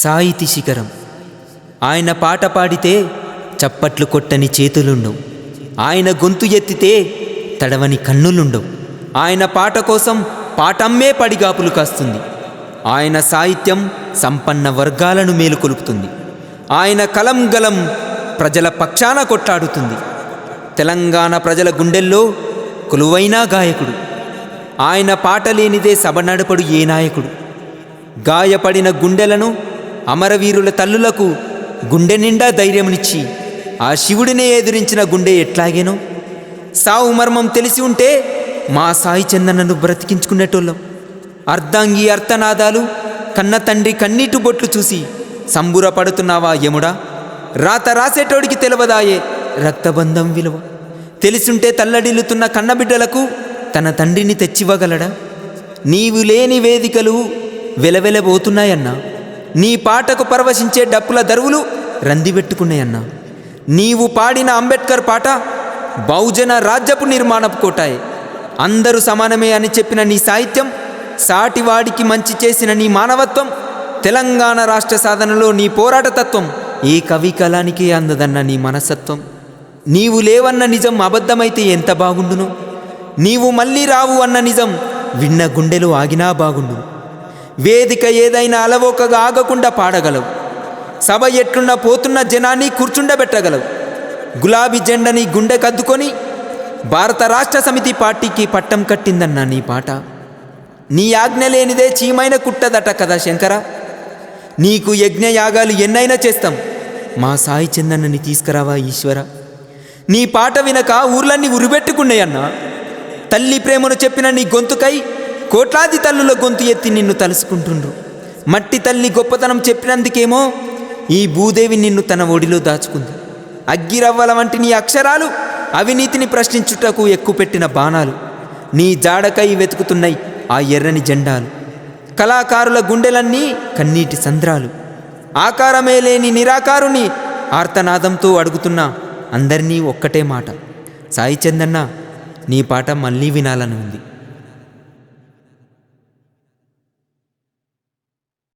సాయితి శిఖరం. ఆయన పాట పాడితే చప్పట్లు కొట్టని చేతులుండవు. ఆయన గొంతు ఎత్తితే తడవని కన్నులుండవు. ఆయన పాట కోసం పాటమ్మే పడిగాపులు కాస్తుంది. ఆయన సాహిత్యం సంపన్న వర్గాలను మేలుకొలుపుతుంది. ఆయన కలం గలం ప్రజల పక్షాన కొట్లాడుతుంది. తెలంగాణ ప్రజల గుండెల్లో కొలువైన గాయకుడు. ఆయన పాట లేనిదే సభ నడపడు ఏ నాయకుడు. గాయపడిన గుండెలను అమరవీరుల తల్లులకు గుండె నిండా ధైర్యమునిచ్చి ఆ శివుడినే ఎదిరించిన గుండె ఎట్లాగేనో? సావు మర్మం తెలిసి ఉంటే మా సాయి చందనను బ్రతికించుకునేటోళ్ళం. అర్ధాంగి అర్థనాదాలు కన్న తండ్రి కన్నీటి బొట్లు చూసి సంబురపడుతున్నావా యముడా? రాత రాసేటోడికి తెలవదాయే రక్తబంధం విలువ. తెలిసుంటే తల్లడిల్లుతున్న కన్నబిడ్డలకు తన తండ్రిని తెచ్చివ్వగలడా? నీవు లేని వేదికలు వెలవెలబోతున్నాయన్నా. నీ పాటకు పరవశించే డప్పుల దరువులు రందిపెట్టుకున్నాయన్నా నీవు పాడిన అంబేద్కర్ పాట బహుజన రాజ్యపు నిర్మాణపు కోటాయి. అందరూ సమానమే అని చెప్పిన నీ సాహిత్యం సాటివాడికి మంచి చేసిన నీ మానవత్వం తెలంగాణ రాష్ట్ర సాధనలో నీ పోరాట తత్వం ఏ కవి కళానికి అందదన్న నీ మనస్తత్వం. నీవు లేవన్న నిజం అబద్ధమైతే ఎంత బాగుండును? నీవు మళ్ళీ రావు అన్న నిజం విన్న గుండెలు ఆగినా బాగుండును. వేదిక ఏదైనా అలవోకగా ఆగకుండా పాడగలవు. సభ ఎట్లున్న పోతున్న జనాన్ని కూర్చుండబెట్టగలవు. గులాబీ జెండని గుండె కద్దుకొని భారత రాష్ట్ర సమితి పార్టీకి పట్టం కట్టిందన్న నీ పాట. నీ ఆజ్ఞ లేనిదే చీమైన కుట్టదట కదా శంకర. నీకు యజ్ఞయాగాలు ఎన్నైనా చేస్తాం. మా సాయి చందన్నని తీసుకురావా ఈశ్వర? నీ పాట వినక ఊర్లన్నీ ఉరిబెట్టుకున్నాయన్నా. తల్లి ప్రేమను చెప్పిన నీ గొంతుకై కోట్లాది తల్లుల గొంతు ఎత్తి నిన్ను తలుసుకుంటుండ్రు. మట్టి తల్లి గొప్పతనం చెప్పినందుకేమో ఈ భూదేవి నిన్ను తన ఒడిలో దాచుకుంది. అగ్గిరవ్వల వంటి నీ అక్షరాలు అవినీతిని ప్రశ్నించుటకు ఎక్కుపెట్టిన బాణాలు. నీ జాడకై వెతుకుతున్నాయి ఆ ఎర్రని జెండాలు. కళాకారుల గుండెలన్నీ కన్నీటి సంద్రాలు. ఆకారమే లేని నిరాకారుని ఆర్తనాదంతో అడుగుతున్నా అందరినీ ఒక్కటే మాట. సాయి చందన్న నీ పాట మళ్ళీ వినాలని ఉంది.